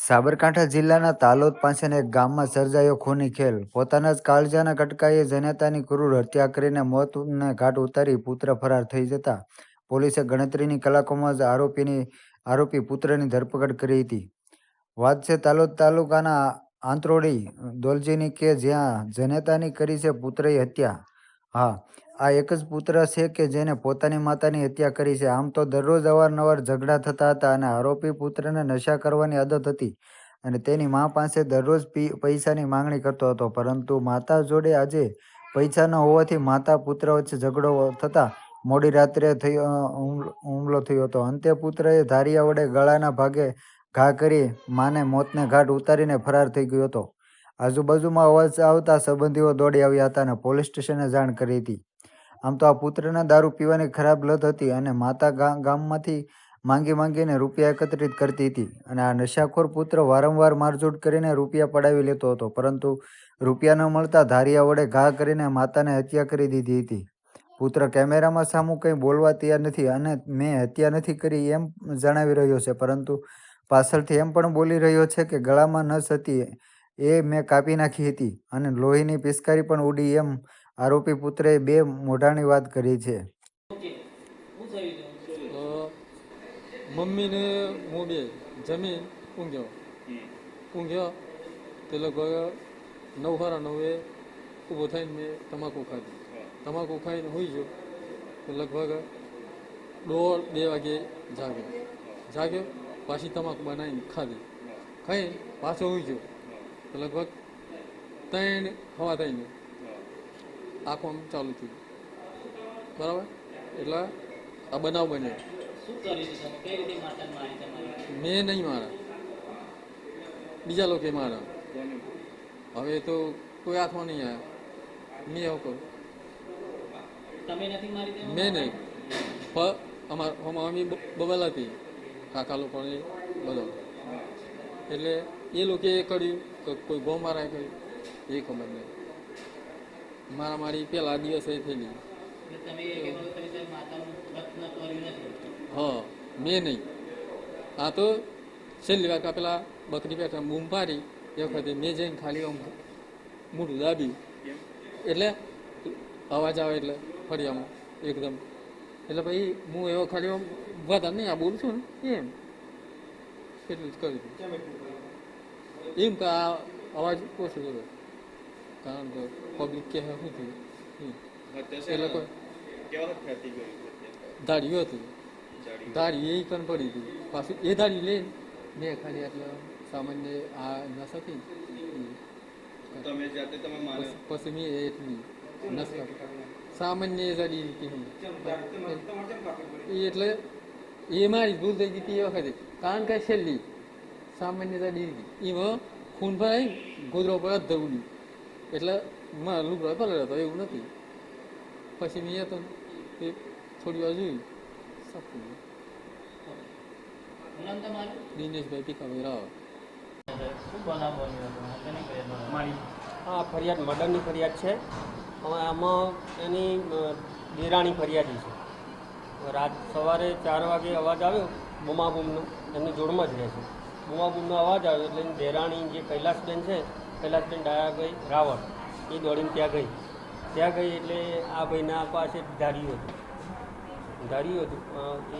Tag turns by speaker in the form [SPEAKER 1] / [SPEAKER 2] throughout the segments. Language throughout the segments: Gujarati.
[SPEAKER 1] સાબરકાંઠા જિલ્લાના તાલોદ પાસેના એક ગામમાં સર્જાયો ખૂની ખેલ. પોતાના જ કાળજાના કટકાએ જનેતાની ક્રૂર હત્યા કરીને મોતને ઘાટ ઉતારી પુત્ર ફરાર થઈ જતા. પોલીસે ગણતરીની કલાકોમાં જ આરોપીની, આરોપી પુત્રની ધરપકડ કરી હતી. વાત છે તાલોદ તાલુકાના આંતરોડી દોલજીની કે જ્યાં જનેતાની કરી છે પુત્રએ હત્યા. હા આ એક જ પુત્ર છે કે જેને પોતાની માતાની હત્યા કરી છે. આમ તો દરરોજ અવારનવાર ઝઘડા થતા હતા અને આરોપી પુત્રને નશા કરવાની આદત હતી અને તેની મા પાસે દરરોજ પૈસાની માંગણી કરતો હતો. પરંતુ માતા જોડે આજે પૈસા ન હોવાથી માતા પુત્ર વચ્ચે ઝઘડો થતાં મોડી રાત્રે થયો હુમલો થયો હતો. અંતે પુત્રએ ધારિયા વડે ગળાના ભાગે ઘા કરી માને મોતને ઘાટ ઉતારીને ફરાર થઈ ગયો હતો. આજુબાજુમાં અવાજ આવતા સંબંધીઓ દોડી આવ્યા હતા અને પોલીસ સ્ટેશને જાણ કરી હતી. આમ તો આ પુત્રના દારૂ પીવાની ખરાબ લત હતી અને માતા ગામમાંથી માંગી માંગીને રૂપિયા એકત્રિત કરતી હતી. અને આ નશાખોર પુત્ર વારંવાર મારઝૂડ કરીને રૂપિયા પડાવી લેતો હતો, પરંતુ રૂપિયા ન મળતા ધારિયા વડે ઘા કરીને માતાને હત્યા કરી દીધી હતી. પુત્ર કેમેરામાં સામું કંઈ બોલવા તૈયાર નથી અને મેં હત્યા નથી કરી એમ જણાવી રહ્યો છે, પરંતુ પાછળથી એમ પણ બોલી રહ્યો છે કે ગળામાં નસ હતી એ મેં કાપી નાખી હતી અને લોહીની પિસ્કારી પણ ઉડી એમ આરોપી પુત્રે બે મોઢાની વાત કરી છે.
[SPEAKER 2] મમ્મીને હું બે જમીન ઊંઘ્યો. ઊંઘ્યો તે લગભગ નવ સાડા નવે ઊભો થઈને મેં તમાકુ ખાધી. તમાકુ ખાઈને હોઈ ગયો. તો લગભગ દોઢ બે વાગે જાગ્યો. જાગ્યો, પાછી તમાકુ બનાવીને ખાધી. ખાઈને પાછો હોઈ ગયો. તો લગભગ ત્રણ હવા થઈને આ કામ ચાલુ થયું બરાબર? એટલે આ બનાવ બન્યો. મેં નહીં મારા બીજા લોકોએ મારા હવે તો કોઈ હાથમાં નહીં આવ્યા. મેં એવું કહું
[SPEAKER 3] તમે નથી મારી તેમાં?
[SPEAKER 2] મેં નહીં. પણ અમારા મમ્મી બબલ હતી કાકા લોકોને બધો. એટલે એ લોકોએ કર્યું કે કોઈ ગો મારા કર્યું. એ ખબર નહીં. મારા મારી પહેલા દિવસે થયેલી
[SPEAKER 3] કર્યું
[SPEAKER 2] હા મેં નહીં. આ તો છેલ્લી વાર પેલા બકરી પેટા બૂમ પાડી એ વખતે મેં જઈને ખાલી આમ મોઢું દાબ્યું એટલે અવાજ આવે એટલે ફળિયામાં એકદમ. એટલે ભાઈ હું એવો ખાલી આમ વધારે નહીં આ બોલું છું ને એમ. એટલું જ કરી દીધું. એમ કે આ અવાજ ઓછો થયો કારણ કે પબ્લિક કે શું થયું એટલે એ લોકો દાઢીઓ હતી દાઢી એ પણ પડી હતી પાછું એ દાઢી લઈને મેં ખાલી એટલે સામાન્ય આ
[SPEAKER 4] તમે જાતે તમે માનો
[SPEAKER 2] પછી- મેં એટલી નસ સામાન્ય એ દાઢી હતી એટલે એ મારી ભૂલ થઈ ગઈ હતી એ વખતે કારણ કે છેલ્લી સામાન્ય દાઢી હતી એમાં ખૂન ભરાઈ ગોદરો પર જ ધવડ્યું એટલે મારા લુગડા પલળ હતો એવું નથી. પછી મેં તો એ થોડી વાર જોયું. સાપું
[SPEAKER 3] શું
[SPEAKER 2] દિનેશભાઈ પીકાભાઈ રાવ
[SPEAKER 5] હા ફરિયાદ મર્ડરની ફરિયાદ છે. હવે આમાં એની દેરાણી ફરિયાદી છે. રાત સવારે ચાર વાગે અવાજ આવ્યો બુમાબૂમનો એમની જોડમાં જ રહે છે. બુમાબૂમનો અવાજ આવ્યો એટલે દેરાણી જે કૈલાસબેન છે કૈલાસબેન ડાયા ગઈ રાવળ એ દોડીને ત્યાં ગઈ. ત્યાં ગઈ એટલે આ ભાઈના પાસે ધાર્યું હતું. ધાર્યું હતું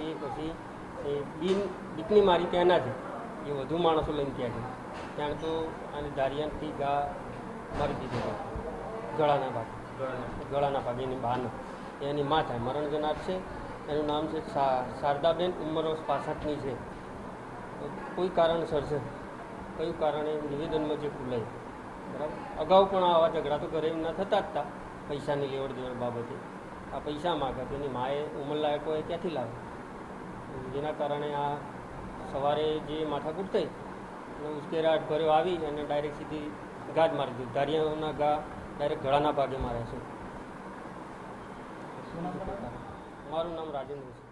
[SPEAKER 5] એ પછી એ બિન, બીકની મારી ત્યાં ના એ વધુ માણસો લઈને ત્યાં ગઈ. ત્યાં તો આને ધારિયાથી ગા મારી દીધો ગળાના ભાગે. ગળાના ભાગે એની બહાનો એની મા થાય. મરણ જનાર છે. એનું નામ છે શારદાબેન ઉંમર પાસઠની છે. કોઈ કારણસર છે. કયું કારણે નિવેદનમાં જે ખુલાય બરાબર? અગાઉ પણ આવા ઝઘડા તો ઘરે એમના થતા જ હતા પૈસાની લેવડ દેવડ બાબતે. આ પૈસા માગે તો એની માએ ઉંમરલાયકો એ ક્યાંથી લાવે? જેના કારણે આ સવારે જે માથાકૂટ થઈ અને ઉશ્કેરાટ ભર્યો આવી અને ડાયરેક્ટ સીધી ગા જ મારી દીધી. ધારિયાના ઘા ડાયરેક્ટ ગળાના ભાગે માર્યા છે. મારું નામ રાજેન્દ્ર છે.